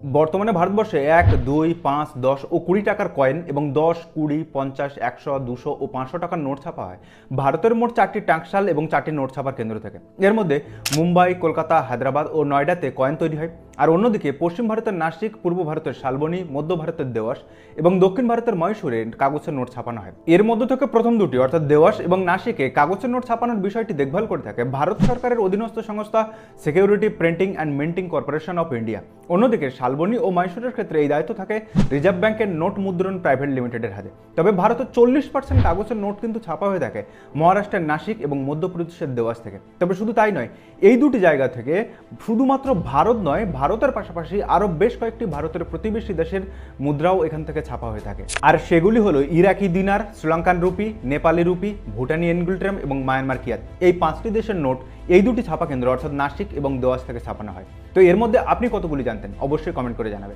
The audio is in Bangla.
বর্তমানে ভারতবর্ষে এক, দুই, পাঁচ, দশ ও কুড়ি টাকার কয়েন এবং দশ, কুড়ি, পঞ্চাশ, একশো, দুশো ও পাঁচশো টাকার নোট ছাপা হয়। ভারতের মোট চারটি টাকশাল এবং চারটি নোট ছাপার কেন্দ্র থাকে। এর মধ্যে মুম্বাই, কলকাতা, হায়দ্রাবাদ ও নয়ডাতে কয়েন তৈরি হয়। আর অন্যদিকে পশ্চিম ভারতের নাসিক, পূর্ব ভারতের শালবনী, মধ্য ভারতের দেওয়াস এবং দক্ষিণ ভারতের মহীশূরে কাগজের নোট ছাপানো হয়। এর মধ্য থেকে প্রথম দুটি, অর্থাৎ দেওয়াস এবং নাসিকে কাগজের নোট ছাপানোর বিষয়টি দেখভাল করে থাকে ভারত সরকারের অধীনস্থ সংস্থা security printing and minting corporation of India অন্যদিকে শালবনী ও মহীশূরের ক্ষেত্রে এই দায়িত্ব থাকে রিজার্ভ ব্যাংকের নোট মুদ্রণ প্রাইভেট লিমিটেডের হাতে। তবে ভারতের চল্লিশ পার্সেন্ট কাগজের নোট কিন্তু ছাপা হয়ে থাকে মহারাষ্ট্রের নাসিক এবং মধ্যপ্রদেশের দেওয়াস থেকে। তবে শুধু তাই নয়, এই দুটি জায়গা থেকে শুধুমাত্র ভারত নয় ভারতের পাশাপাশি আরও বেশ কয়েকটি ভারতের প্রতিবেশী দেশের মুদ্রাও এখান থেকে ছাপা হয়ে থাকে। আর সেগুলি হলো Iraqi dinar, Sri Lankan rupee, Nepali rupee, Bhutani ngultrum এবং মায়ানমার কিয়াত। এই পাঁচটি দেশের নোট, এই দুটি ছাপা কেন্দ্র, অর্থাৎ নাসিক এবং দেওয়াস থেকে ছাপানো হয়। তো এর মধ্যে আপনি কতগুলি জানতেন? অবশ্যই কমেন্ট করে জানাবেন।